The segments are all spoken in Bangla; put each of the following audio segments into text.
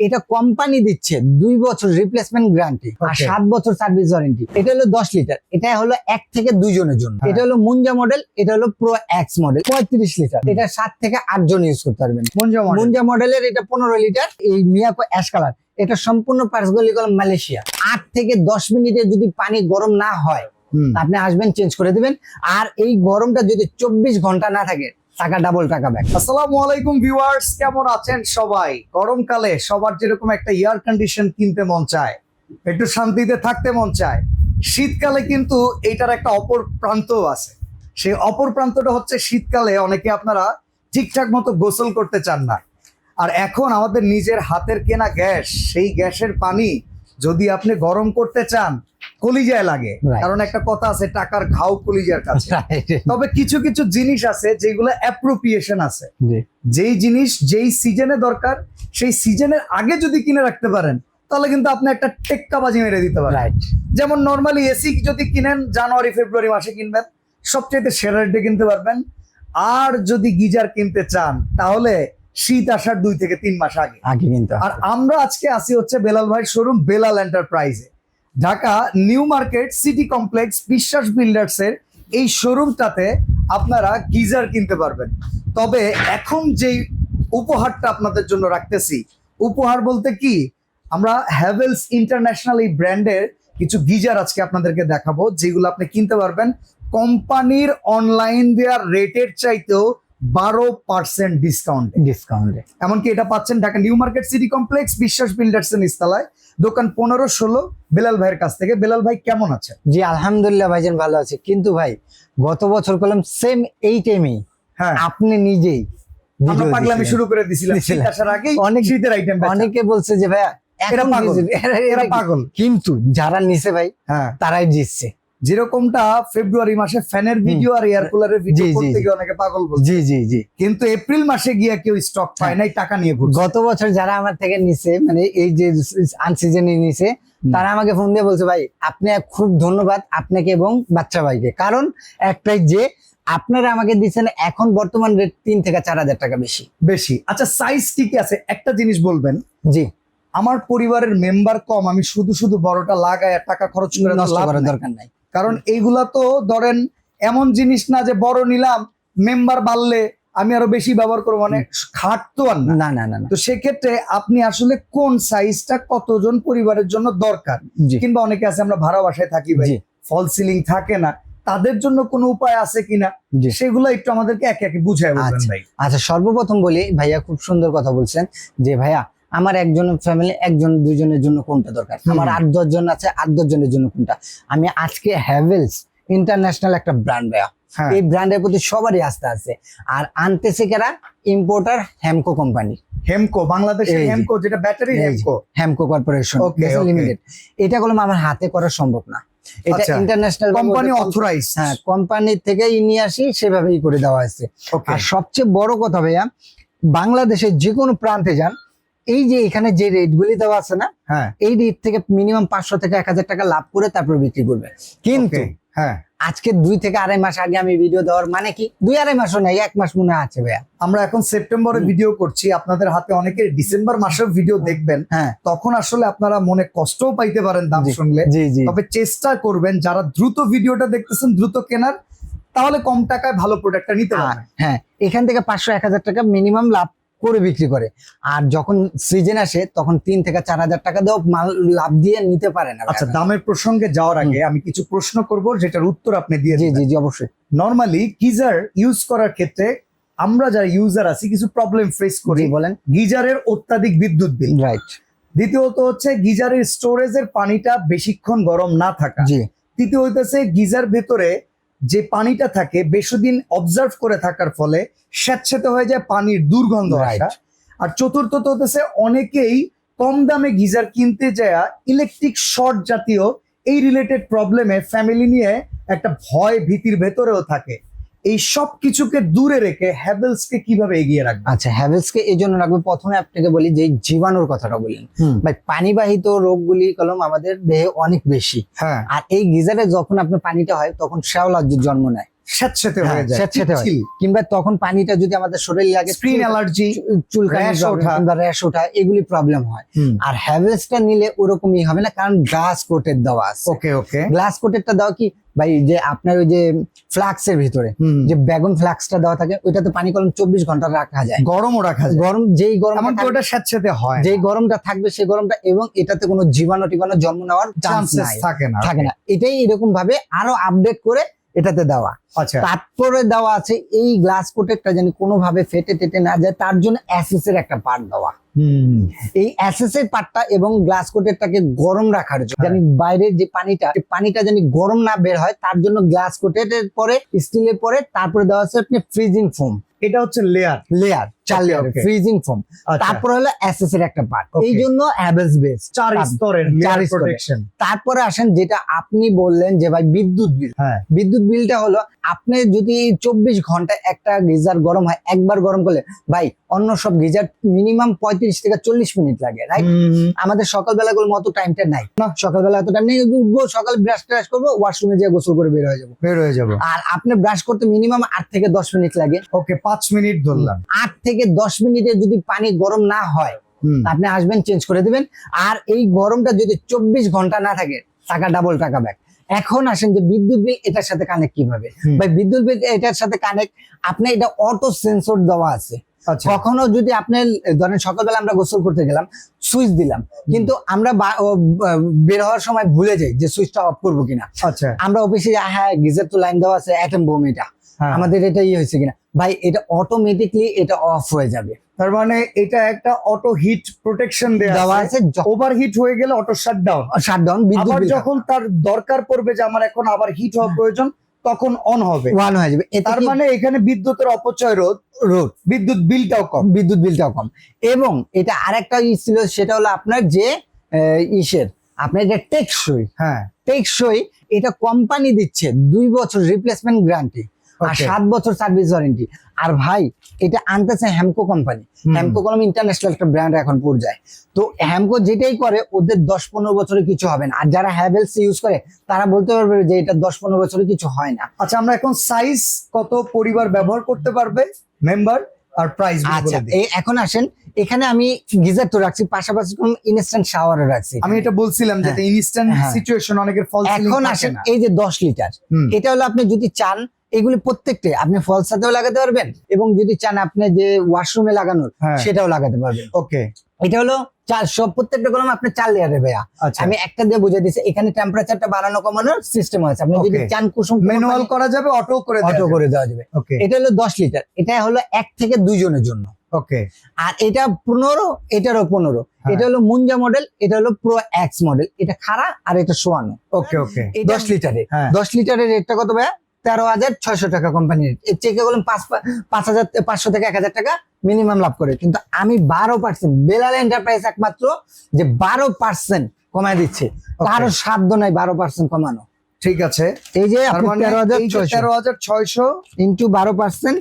এটা কোম্পানি দিচ্ছে দুই বছর রিপ্লেসমেন্ট গ্যারান্টি আর সাত বছর সার্ভিস ওয়ারেন্টি এটা হলো দশ লিটার এটা হলো এক থেকে দুইজনের জন্য। হ্যাঁ। এটা হলো মুঞ্জা মডেল এটা হলো প্রো এক্স মডেল পঁয়ত্রিশ লিটার এটা সাত থেকে আট জন ইউজ করতে পারবেন। মঞ্জা মডেল মুঞ্জা মডেলের এটা পনেরো লিটার এই মিয়াকো অ্যাশ কালার এটা সম্পূর্ণ পার্স গলি কলম মালয়েশিয়া। আট থেকে দশ মিনিটে যদি পানি গরম না হয়। আপনি আসবেন চেঞ্জ করে দিবেন। আর এই গরমটা যদি চব্বিশ ঘণ্টা না থাকে টাকা ডাবল টাকা ব্যাক আসসালামু আলাইকুম ভিউয়ার্স কেমন আছেন সবাই? গরমকালে সবার যেরকম একটা এয়ার কন্ডিশন কিনতে মন চায়, একটু শান্তিতে থাকতে মন চায়, শীতকালে কিন্তু এইটার একটা অপর প্রান্তও আছে। সেই অপর প্রান্তটা হচ্ছে শীতকালে অনেকে আপনারা ঠিকঠাক মতো গোসল করতে চান না। আর এখন আমাদের নিজের হাতের কেনা গ্যাস, সেই গ্যাসের পানি যদি আপনি গরম করতে চান কলিজায় লাগে। কারণ একটা কথা আছে টাকার ঘাও কলিজার কাছে। তবে কিছু কিছু জিনিস আছে যেগুলো অ্যাপ্রোপ্রিয়েশন আছে। যেই জিনিস যেই সিজনে দরকার সেই সিজনের আগে যদি কিনে রাখতে পারেন তাহলে কিন্তু আপনি একটা টেক্কা বাজি মেরে দিতে পারেন। রাইট যেমন নর্মালি এসি যদি কিনেন জানুয়ারি ফেব্রুয়ারি মাসে কিনবেন সবচেয়ে সেরা রেটে কিনতে পারবেন। আর যদি গিজার কিনতে চান তাহলে শীত আসার দুই থেকে তিন মাস আগে। আগে কিন্তু আর আমরা আজকে আসি হচ্ছে বেলাল ভাইয়ের showroom Belal এন্টারপ্রাইজে Dhaka new market city complex Biswas builders এর এই শোরুমটাতে আপনারা গিজার কিনতে পারবেন। তবে এখন যেই উপহারটা আপনাদের জন্য রাখতেছি, উপহার বলতে কি? আমরা হ্যাভেলস ইন্টারন্যাশনাল এই ব্র্যান্ডের কিছু গিজার আজকে আপনাদেরকে দেখাবো, যেগুলো আপনি কিনতে পারবেন। কোম্পানির অনলাইন দেওয়ার রেটের চাইতেও বারো পার্সেন্ট ডিসকাউন্ট ডিসকাউন্টে এমনকি এটা পাচ্ছেন Dhaka new market city complex Biswas builders এর নিস্তালায়। দোকান পনেরো ষোলো বেলাল ভাইয়ের কাছ থেকে। বেলাল ভাই কেমন আছে জি আলহামদুলিল্লাহ ভাইজান ভালো আছে। কিন্তু ভাই গত বছর করলাম সেম এই টাইমেই হ্যাঁ। আপনি নিজেই আমরা পাগলামি শুরু করে দিছিলাম। শীত আসার আগেই অনেক- শীতের আইটেম অনেকে বলছে যে ভাইয়া এরা পাগল। কিন্তু যারা নিছে ভাই হ্যাঁ। তারাই জিতছে। যেরকমটা ফেব্রুয়ারি মাসে ফ্যানের ভিডিও আর এয়ার কুলারের ভিডিও করতে গিয়ে অনেকে পাগল বলছে। জি জি জি। কিন্তু এপ্রিল মাসে গিয়ে কেউ স্টক পায় নাই টাকা নিয়ে ঘুরছে। গত বছর যারা আমার থেকে নিছে মানে এই যে আনসিজনে নিছে তারা আমাকে ফোন দিয়ে বলছে ভাই আপনি খুব ধন্যবাদ আপনাকে এবং বাচ্চা ভাইকে। কারণ একটাই যে আপনারা আমাকে দিচ্ছেন এখন বর্তমান রেট তিন থেকে চার হাজার টাকা বেশি। বেশি। আচ্ছা সাইজ কি কি আছে? একটা জিনিস বলবেন। জি। আমার পরিবারের মেম্বার কম আমি শুধু শুধু বড়টা লাগায় টাকা খরচ করে নষ্ট লাভ করার দরকার নাই। কারণ এইগুলা তো ধরেন এমন জিনিস না যে বড় নিলাম মেম্বার বাড়লে আমি আরও বেশি ব্যবহার করব মানে খাট তো আর না। না না তো সেক্ষেত্রে আপনি আসলে কোন সাইজটা কতজন পরিবারের জন্য দরকার? কিংবা অনেকে আছে আমরা ভাড়া বাসায় থাকি ভাই ফল সিলিং থাকে না। তাদের জন্য কোনো উপায় আছে কিনা? সেগুলো একটু আমাদেরকে একে একে বুঝায় বলবেন আচ্ছা। ভাই। আচ্ছা সর্বপ্রথম বলি ভাইয়া খুব সুন্দর কথা বলছেন যে ভাইয়া আমার একজন ফ্যামিলি একজন দুজনের জন্য কোনটা দরকার? আমার আট দশ জন আছে আট দশ জনের জন্য কোনটা? আমি আজকে হ্যাভেলস ইন্টারন্যাশনাল একটা ব্র্যান্ড ভাইয়া। হ্যাঁ। এই ব্র্যান্ডের প্রতি সবারই আস্থা আছে। আর আনতেছে কেরা? ইম্পোর্টার হেমকো কোম্পানি হেমকো বাংলাদেশের হেমকো যেটা ব্যাটারি যে। হেমকো কর্পোরেশন. লিমিটেড এটা করলাম আমার হাতে করা সম্ভব না। এটা। ইন্টারন্যাশনাল কোম্পানি অথরাইজ হ্যাঁ কোম্পানি থেকেই নিয়ে আসি সেভাবেই করে দেওয়া হয়েছে। আর সবচেয়ে বড় কথা ভাইয়া বাংলাদেশের যে কোনো প্রান্তে যান এই যে এখানে যে রেট গুলি দেওয়া আছে না হ্যাঁ। এই রেট থেকে মিনিমাম পাঁচশো থেকে এক হাজার টাকা লাভ করে তারপর বিক্রি করবে। কিন্তু হ্যাঁ। আজকে দুই থেকে আড়াই মাস আগে আমি ভিডিও দেওয়ার মানে কি? দুই আড়াই মাসও নেই এক মাস মনে আছে ভাইয়া। আমরা এখন সেপ্টেম্বরে ভিডিও করছি আপনাদের হাতে অনেকে ডিসেম্বর মাসেও ভিডিও দেখবেন। হ্যাঁ। তখন আসলে আপনারা মনে কষ্টও পাইতে পারেন দাম শুনলে। তবে চেষ্টা করবেন যারা দ্রুত ভিডিওটা দেখতেছেন দ্রুত কেনার তাহলে কম টাকায় ভালো প্রোডাক্টটা নিতে হ্যাঁ, পারবেন। হ্যাঁ। এখান থেকে পাঁচশো এক হাজার টাকা মিনিমাম লাভ করে বিক্রি করে। আর যখন সিজন আসে তখন তিন থেকে চার হাজার টাকা দিয়েও মাল লাভ দিয়ে নিতে পারে না আচ্ছা দামের প্রসঙ্গে যাওয়ার আগে আমি কিছু প্রশ্ন করব যেটার উত্তর আপনি দিয়ে জি জি জি অবশ্যই। নরমালি গিজার ইউজ করার ক্ষেত্রে আমরা যারা ইউজার আছি কিছু প্রবলেম ফেস করি। বলেন। গিজারের অত্যাধিক বিদ্যুৎ বিল। রাইট দ্বিতীয়ত হচ্ছে গিজারের স্টোরেজের পানিটা বেশিক্ষণ গরম না থাকা। জি। তৃতীয় হইতেছে গিজার ভেতরে যে পানিটা থাকে বেশি দিন অবজার্ভ করে থাকার ফলে স্যাঁতস্যাঁতে হয়ে যায় পানির দুর্গন্ধ. আসা আর চতুর্থত হতেছে অনেকেই কম দামে গিজার কিনতে যায় ইলেকট্রিক শর্ট জাতীয় এই রিলেটেড প্রবলেমে ফ্যামিলি নিয়ে একটা ভয় ভীতির ভেতরেও থাকে এই সব কিছুকে দূরে রেখে হ্যাভেলস কে কীভাবে এগিয়ে রাখবে? আচ্ছা হ্যাভেলস কে এই জন্য রাখবে। প্রথমে আপনাকে বলি যে জীবাণুর কথাটা বললেন ভাই পানিবাহিত রোগগুলি কলম আমাদের দেহে অনেক বেশি। হ্যাঁ। আর এই গিজারে যখন আপনার পানিটা হয় তখন শ্যাওলার জন্ম নেয় স্যাঁতস্যাঁতে হয়ে যায় স্যাঁতস্যাঁতে হয়। কিংবা তখন পানিটা যদি আমাদের শরীরে লাগে স্ক্রিন অ্যালার্জি চুলকানি ওঠা। কিংবা র্যাশ ওঠা এগুলি প্রবলেম হয়। আর হ্যাভেলসটা নিলে ওরকমই হবে না কারণ গ্লাস কোটের দেওয়া আছে। ওকে ওকে। গ্লাস কোটেরটা দেওয়া কি? ভাই যে আপনার ওই যে ফ্লাক্সের ভিতরে যে বেগুন ফ্লাক্সটা দেওয়া থাকে ওইটাতে পানি কলম চব্বিশ ঘণ্টা রাখা যায়। গরমও রাখা যায়। গরম যেই গরম ওটা স্যাঁতস্যাঁতে হয় যেই গরমটা থাকবে সেই গরমটা এবং এটাতে কোনো জীবাণু টিবাণু জন্ম নেওয়ার চান্স চান্সেস থাকে না থাকে না। এটাই এরকম ভাবে আরও আপডেট করে এটাতে দেওয়া। আচ্ছা। তারপরে দেওয়া আছে এই গ্লাস কোটেকটা যেন কোনোভাবে ফেটে টেটে না যায় তার জন্য অ্যাসেস এর একটা পার্ট দেওয়া। হুম। এই অ্যাসেস এর পার্টটা এবং গ্লাস কোটেরটাকে গরম রাখার জন্য জানি বাইরের যে পানিটা পানিটা জানি গরম না বের হয় তার জন্য গ্লাস কোটেটের পরে স্টিলের পরে তারপরে দেওয়া আছে আপনি ফ্রিজিং ফোম এটা হচ্ছে লেয়ার লেয়ার চার লেয়ার ফ্রিজিং ফোম তারপরে হলো অ্যাসেস এর একটা পার্ট এই জন্য হ্যাভেলস বেস চার স্তরের চার প্রোটেকশন তারপরে আসেন যেটা আপনি বললেন যে ভাই বিদ্যুৎ বিল হ্যাঁ। বিদ্যুৎ বিলটা হলো আপনি যদি চব্বিশ ঘণ্টা একটা গিজার গরম হয় একবার গরম করলে ভাই অন্য সব গিজার মিনিমাম পঁয়ত্রিশ থেকে চল্লিশ মিনিট লাগে রাইট আমাদের সকালবেলা গুলো মতো টাইমটা নাই। না সকালবেলা এত টাইম নেই উঠবো সকাল ব্রাশ ট্রাশ করব ওয়াশরুমে যেয়ে গোসল করে বের হয়ে যাব। বের হয়ে যাব। আর আপনি ব্রাশ করতে মিনিমাম আট থেকে দশ মিনিট লাগে। ওকে পাঁচ মিনিট ধরলাম। আট থেকে দশ মিনিটে যদি পানি গরম না হয় আপনি আসবেন চেঞ্জ করে দিবেন। আর এই গরমটা যদি চব্বিশ ঘণ্টা না থাকে টাকা ডাবল টাকা ব্যাক এখন আসেন যে বিদ্যুৎ বিল এটার সাথে কানেক্ট কীভাবে। ভাই বিদ্যুৎ বিল এটার সাথে কানেক্ট আপনি এটা অটো সেন্সর দেওয়া আছে। আচ্ছা। কখনো যদি আপনি ধরেন সকালবেলা আমরা গোসল করতে গেলাম সুইচ দিলাম। কিন্তু আমরা বা- বের হওয়ার সময় ভুলে যাই যে সুইচটা অফ করব কিনা। আচ্ছা। আমরা অফিসে হ্যাঁ গিজার তো লাইন দেওয়া আছে অ্যাটম বোম এটা। আমাদের এটা ইয়ে হয়েছে কিনা? ভাই এটা অটোমেটিকলি এটা অফ হয়ে যাবে। তার মানে এটা একটা অটো হিট প্রোটেকশন দেওয়া আছে। ওভার হিট হয়ে গেলে অটো শাটডাউন শাটডাউন বিদ্যুৎ আবার যখন তার দরকার পড়বে যে আমার এখন আবার হিট হওয়া প্রয়োজন তখন অন হবে। অন হয়ে যাবে। তার মানে এখানে বিদ্যুতের অপচয় রোধ রোধ বিদ্যুৎ বিলটাও কম। বিদ্যুৎ বিলটাও কম। এবং এটা আরেকটা ই ছিল সেটা হলো আপনার যে ইসের আপনার এটা টেকসই হ্যাঁ। টেকসই এটা কোম্পানি দিচ্ছে দুই বছর রিপ্লেসমেন্ট গ্যারান্টি আর সাত বছর সার্ভিস ওয়ারেন্টি আর ভাই এটা আনতেছে হ্যামকো কোম্পানি হ্যামকো কলম ইন্টারন্যাশনাল একটা ব্র্যান্ড এখন পর্যায়ে। তো হ্যামকো যেটাই করে ওদের দশ পনেরো বছরে কিছু হবে না। আর যারা হ্যাভেলস ইউজ করে তারা বলতে পারবে যে এটা দশ পনেরো বছরে কিছু হয় না। আচ্ছা আমরা এখন সাইজ কত পরিবার ব্যবহার করতে পারবে? মেম্বার আর প্রাইস আচ্ছা এখন আসেন। এখানে আমি গিজার তো রাখছি পাশাপাশি কোন ইনস্ট্যান্ট শাওয়ারও রাখছি। আমি এটা বলছিলাম যে। ইনস্ট্যান্ট হ্যাঁ। সিচুয়েশন অনেকের ফল এখন আসেন এই যে দশ লিটার এটা হলো আপনি যদি চান এগুলি প্রত্যেকটা আপনি ফল সাথেও লাগাতে পারবেন এবং যদি চান আপনি যে ওয়াশরুমে লাগানোর হ্যাঁ। সেটাও লাগাতে পারবেন। ওকে। এটা হলো চার সব প্রত্যেকটা কলম আপনি চার লেয়ারের ভাইয়া। আচ্ছা। আমি একটা দিয়ে বুঝে দিচ্ছি এখানে টেম্পারেচারটা বাড়ানো কমানোর সিস্টেম আছে। আপনি যদি চান কুসুম ম্যানুয়াল করা যাবে অটো করে অটো করে দেওয়া যাবে। ওকে। এটা হলো দশ লিটার এটা হলো এক থেকে দুইজনের জন্য। ওকে। আর এটা পনেরো এটারও পনেরো। হ্যাঁ। এটা হলো মুঞ্জা মডেল এটা হলো প্রো এক্স মডেল এটা খাড়া আর এটা শোয়ানো। ওকে ওকে। এই দশ লিটারের হ্যাঁ। দশ লিটারের রেটটা কত ভাইয়া? তেরো হাজার ছয়শো টাকা কোম্পানির এর চেকে বললাম পাঁচ পাঁচ হাজার পাঁচশো থেকে এক হাজার টাকা মিনিমাম লাভ করে। কিন্তু আমি বারো পার্সেন্ট বেলাল এন্টারপ্রাইজ একমাত্র যে বারো পার্সেন্ট কমায় দিচ্ছে। কারও সাধ্য নাই বারো পার্সেন্ট কমানো। ঠিক আছে। এই যে তার মানে তেরো হাজার ছয়শো। ইন্টু বারো পার্সেন্ট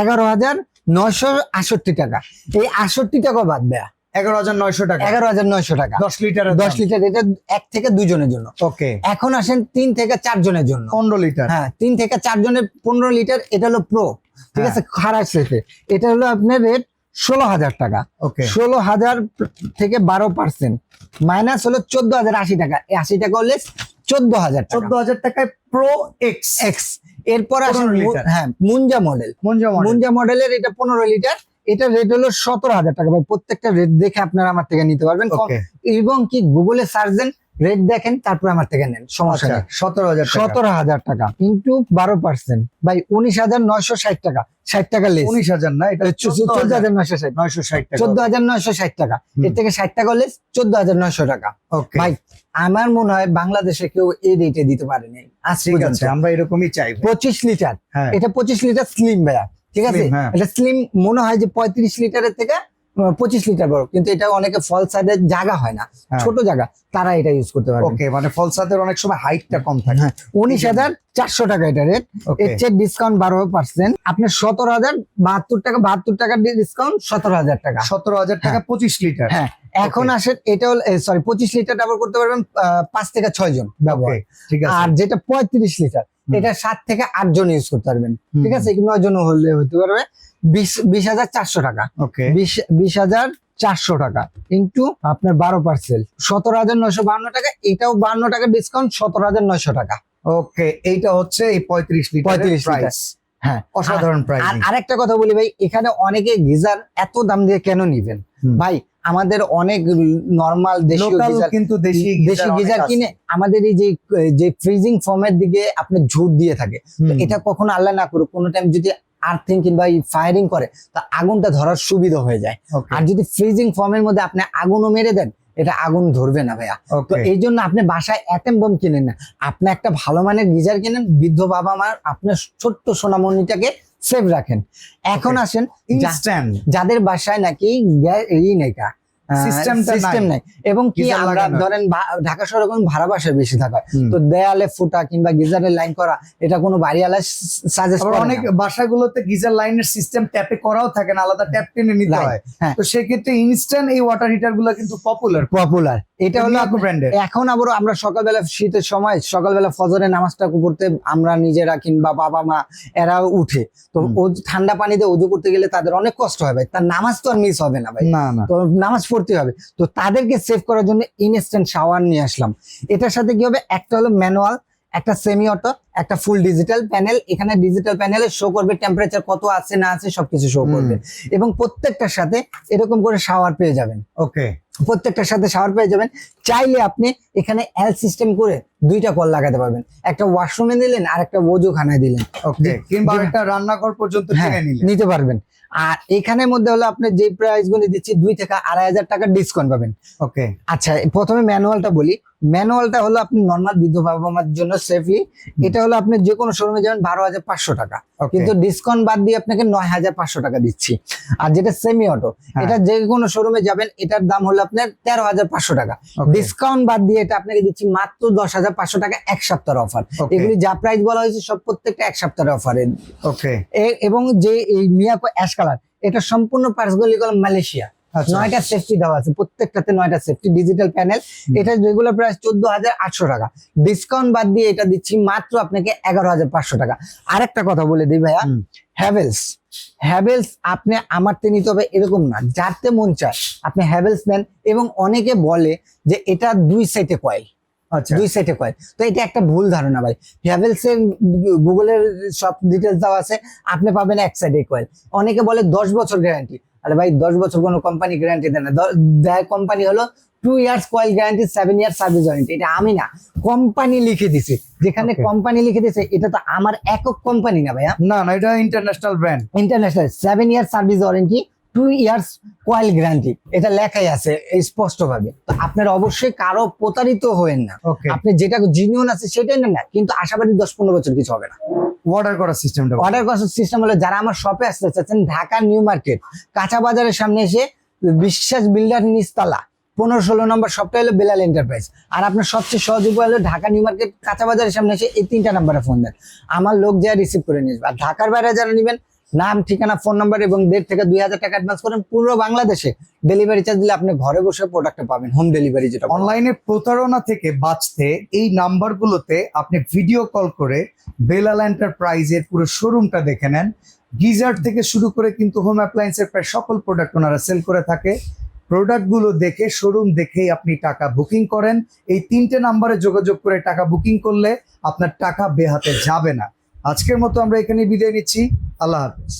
এগারো হাজার নয়শো আষট্টি টাকা। এই আষট্টি টাকা বাদ দেয়া। এগারো হাজার নয়শো টাকা। এগারো হাজার নয়শো টাকা। দশ লিটার দশ লিটার এটা এক থেকে দুজনের জন্য। ওকে। এখন আসেন তিন থেকে চার জনের জন্য। পনেরো লিটার। হ্যাঁ তিন থেকে চার জনের পনেরো লিটার এটা হলো প্রো ঠিক হ্যাঁ। আছে? খারাপ শেষে। এটা হলো আপনার রেট ষোলো হাজার টাকা। ওকে। ষোলো হাজার থেকে বারো পার্সেন্ট মাইনাস হলো চোদ্দ হাজার আশি টাকা। আশি টাকা হলে চোদ্দ হাজার চোদ্দ হাজার টাকায় প্রো এক্স এক্স এরপর আসেন 15 মু- লিটার। হ্যাঁ মুঞ্জা মডেল মঞ্জা মডেল মুঞ্জা মডেলের এটা পনেরো লিটার। এটা রেট হলো সতেরো হাজার টাকা। ভাই প্রত্যেকটা রেট দেখে আপনারা আমার থেকে নিতে পারবেন। এবং কি গুগলে সার্চ দেন রেট দেখেন তারপর আমার থেকে নেন। সমস্যা আচ্ছা। নেই। সতেরো হাজার সতেরো হাজার টাকা। কিন্তু বারো পার্সেন্ট ভাই উনিশ হাজার নয়শো ষাট টাকা। ষাট টাকা লেস উনিশ হাজার না এটা চোদ্দ হাজার। নয়শো ষাট। নয়শো ষাট টাকা। চোদ্দ হাজার নয়শো ষাট টাকা। এর থেকে ষাট টাকা লেস চোদ্দ হাজার নয়শো টাকা। ওকে ভাই আমার মনে হয় বাংলাদেশে কেউ এই রেটে দিতে পারেনি। আজ ঠিক আছে আমরা এরকমই চাই পঁচিশ লিটার। হ্যাঁ। এটা পঁচিশ লিটার স্লিম ভাইয়া। ঠিক আছে? হ্যাঁ। এটা স্লিম মনে হয় যে পঁয়ত্রিশ লিটারের থেকে পঁচিশ লিটার বড়। কিন্তু এটা অনেকে ফল সাইডের জায়গা হয় না। হ্যাঁ। ছোট জায়গা তারা এটা ইউজ করতে পারবে। ওকে মানে ফলসাদের অনেক সময় হাইটটা কম থাকে। হ্যাঁ উনিশ হাজার চারশো টাকা এটা রেট এর চেয়ে ডিসকাউন্ট বারো পার্সেন্ট আপনার সতেরো হাজার বাহাত্তর টাকা বাহাত্তর টাকার ডিসকাউন্ট সতেরো হাজার টাকা। সতেরো হাজার টাকা পঁচিশ লিটার। হ্যাঁ এখন আসে এটা হল সরি পঁচিশ লিটার ব্যবহার করতে পারবেন আহ, পাঁচ থেকে ছয় জন ব্যবহার। ঠিক আছে। আর যেটা পঁয়ত্রিশ লিটার। এটা সাত থেকে আট জন ইউজ করতে পারবেন। ঠিক আছে? নয় জন হলে হতে পারবে। বিশ বিশ হাজার চারশো টাকা। বিশ বিশ হাজার চারশো টাকা ইন্টু আপনার বারো পার্সেল সতেরো হাজার নয়শো বান্ন টাকা। এটাও বান্ন টাকা ডিসকাউন্ট সতেরো হাজার নয়শো টাকা। ওকে এইটা হচ্ছে এই পঁয়ত্রিশ লিটার 35 লিটার। প্রাইস হ্যাঁ অসাধারণ প্রাইস আর আরেকটা কথা বলি ভাই এখানে অনেকে গিজার এত দাম দিয়ে কেন নিবেন? ভাই আমাদের অনেক নর্মাল কিন্তু দেশি দেশি গিজার কিনে আমাদের এই যে যে ফ্রিজিং ফর্মের দিকে আপনি ঝুট দিয়ে থাকে। এটা কখনো আল্লাহ না করুক কোনো টাইম যদি আর্থিং কিংবা ফায়ারিং করে তা আগুনটা ধরার সুবিধা হয়ে যায়। আর যদি ফ্রিজিং ফর্মের মধ্যে আপনি আগুনও মেরে দেন এটা আগুন ধরবে না ভাইয়া। তো এই জন্য আপনি বাসায় অ্যাটেম বম কিনেন না। আপনি একটা ভালো মানের গিজার কিনেন বৃদ্ধ বাবা মার আপনার ছোট্ট সোনামণিটাকে সেভ রাখেন। এখন আসেন যাদের বাসায় নাকি ই নেই সিস্টেম নাই। নাই। এবং কি আমরা ধরেন ঢাকা শহরে কোনো ভাড়া বাসায় বেশি থাকা। তো দেয়ালে ফুটা কিংবা গিজারের লাইন করা এটা কোনো বাড়িওয়ালা সাজেস্ট করে অনেক অনেক বাসাগুলোতে গিজার লাইনের সিস্টেম ট্যাপে করাও থাকে না আলাদা ট্যাপ টেনে নিতে হয়। হ্যাঁ। তো সেক্ষেত্রে ইনস্ট্যান্ট এই ওয়াটার হিটারগুলো কিন্তু পপুলার পপুলার এটা হলো ব্র্যান্ডের এখন আবার আমরা সকালবেলা শীতের সময় সকালবেলা ফজরের নামাজটা পড়তে আমরা নিজেরা কিংবা বাবা মা এরা উঠে। তো ঠান্ডা পানিতে উজু করতে গেলে তাদের অনেক কষ্ট হয় ভাই। তার নামাজ তো আর মিস হবে না ভাই। না না। তো নামাজ পড়তে হবে। তো তাদেরকে সেভ করার জন্য ইনস্ট্যান্ট শাওয়ার নিয়ে আসলাম। এটার সাথে কি হবে? একটা হলো ম্যানুয়াল একটা সেমি অটো একটা ফুল ডিজিটাল প্যানেল এখানে ডিজিটাল প্যানেলে শো করবে টেম্পারেচার কত আছে না আছে সবকিছু শো করবে। এবং প্রত্যেকটার সাথে এরকম করে শাওয়ার পেয়ে যাবেন। ওকে। প্রত্যেকটার সাথে শাওয়ার পেয়ে যাবেন। চাইলে আপনি এখানে এল সিস্টেম করে দুইটা কল লাগাতে পারবেন। একটা ওয়াশরুমে দিলেন আর একটা ওজুখানায় দিলেন। ওকে কিংবা একটা রান্নাঘর পর্যন্ত হ্যাঁ নিতে পারবেন। আর এখানের মধ্যে হলো আপনি যে প্রাইসগুলো দিচ্ছি দুই থেকে আড়াই হাজার টাকা ডিসকাউন্ট পাবেন। ওকে আচ্ছা প্রথমে ম্যানুয়ালটা বলি। ম্যানুয়ালটা হলো আপনি নর্মাল বৃদ্ধ বাবা মার জন্য সেফলি এটা হলো আপনি যে কোনো শোরুমে যাবেন বারো হাজার পাঁচশো টাকা। কিন্তু ডিসকাউন্ট বাদ দিয়ে আপনাকে নয় হাজার পাঁচশো টাকা দিচ্ছি। আর যেটা সেমি অটো হ্যাঁ। এটা যে কোনো শোরুমে যাবেন এটার দাম হলো আপনার তেরো হাজার পাঁচশো টাকা। ডিসকাউন্ট বাদ দিয়ে এটা আপনাকে দিচ্ছি মাত্র দশ হাজার পাঁচশো টাকা এক সপ্তাহের অফার এগুলি যা প্রাইস বলা হয়েছে সব প্রত্যেকটা এক সপ্তাহের অফারে ওকে এবং যে এই মিয়াকো অ্যাশ কালার এটা সম্পূর্ণ পার্স গুলি মালয়েশিয়া। নয়টা সেফটি দেওয়া আছে প্রত্যেকটাতে নয়টা সেফটি ডিজিটাল প্যানেল এটা রেগুলার প্রাইস চোদ্দ হাজার আটশো টাকা। ডিসকাউন্ট বাদ দিয়ে এটা দিচ্ছি মাত্র আপনাকে এগারো হাজার পাঁচশো টাকা। আরেকটা কথা বলে দিই ভাইয়া হ্যাভেলস হ্যাভেলস আপনি আমারতে নিতে হবে এরকম না যারতে মন চায় আপনি হ্যাভেলস নেন এবং অনেকে বলে যে এটা দুই সাইডে কয়েল আচ্ছা। দুই সাইডে কয়েল তো এটা একটা ভুল ধারণা ভাই। হ্যাভেলস এর গুগলের সব ডিটেলস দেওয়া আছে আপনি পাবেন এক সাইডে কয়েল অনেকে বলে দশ বছর গ্যারান্টি আরে ভাই দশ বছর কোনো কোম্পানি গ্যারান্টি দেয় না। দেয় কোম্পানি হলো two years coil guarantee seven year service warranty এটা আমি না কোম্পানি লিখে দিছে। যেখানে কোম্পানি লিখে দিছে এটা তো আমার একক কোম্পানি না ভাইয়া। না না এটা international brand international seven year service warranty two years coil guarantee এটা লেখাই আছে স্পষ্ট ভাবে তো আপনারা অবশ্যই কারও প্রতারিত হবেন না। আপনি যেটা জিনিয়ন আছে সেটাই নেন না। কিন্তু আশাবাদী দশ পনেরো বছর কিছু হবে না। অর্ডার করার সিস্টেমটা অর্ডার করার সিস্টেম হলো যারা আমার শপে আসতে চাচ্ছেন ঢাকা নিউ মার্কেট কাঁচা বাজারের সামনে এসে বিশ্বাস বিল্ডার নিচতলা পনেরো ষোলো নম্বর শপটা হলো বেলাল এন্টারপ্রাইজ আর আপনার সবচেয়ে সহজ উপায় হলো ঢাকা নিউ মার্কেট কাঁচা বাজারের সামনে এসে এই তিনটা নাম্বারে ফোন দেন। আমার লোক যা রিসিভ করে নিয়ে আর ঢাকার বাইরে যারা নেবেন নাম, ঠিকানা, ফোন নাম্বার এবং দেড় থেকে দুই হাজার টাকা অ্যাডভান্স করেন পুরো বাংলাদেশে ডেলিভারি চার্জ দিলে আপনি ঘরে বসে প্রোডাক্টটা পাবেন হোম ডেলিভারি যেটা অনলাইনে প্রতারণা থেকে বাঁচতে এই নাম্বারগুলোতে আপনি ভিডিও কল করে বেলাল এন্টারপ্রাইজের পুরো শোরুমটা দেখে নেন। গিজার থেকে শুরু করে কিন্তু হোম অ্যাপ্লায়েন্সের প্রায় সকল প্রোডাক্ট ওনারা সেল করে থাকে। প্রোডাক্টগুলো দেখে শোরুম দেখেই আপনি টাকা বুকিং করেন। এই তিনটে নাম্বারে যোগাযোগ করে টাকা বুকিং করলে আপনার টাকা বেহাতে যাবে না। আজকের মতো আমরা এখানে বিদায় নিচ্ছি। আল্লাহ হাফেজ।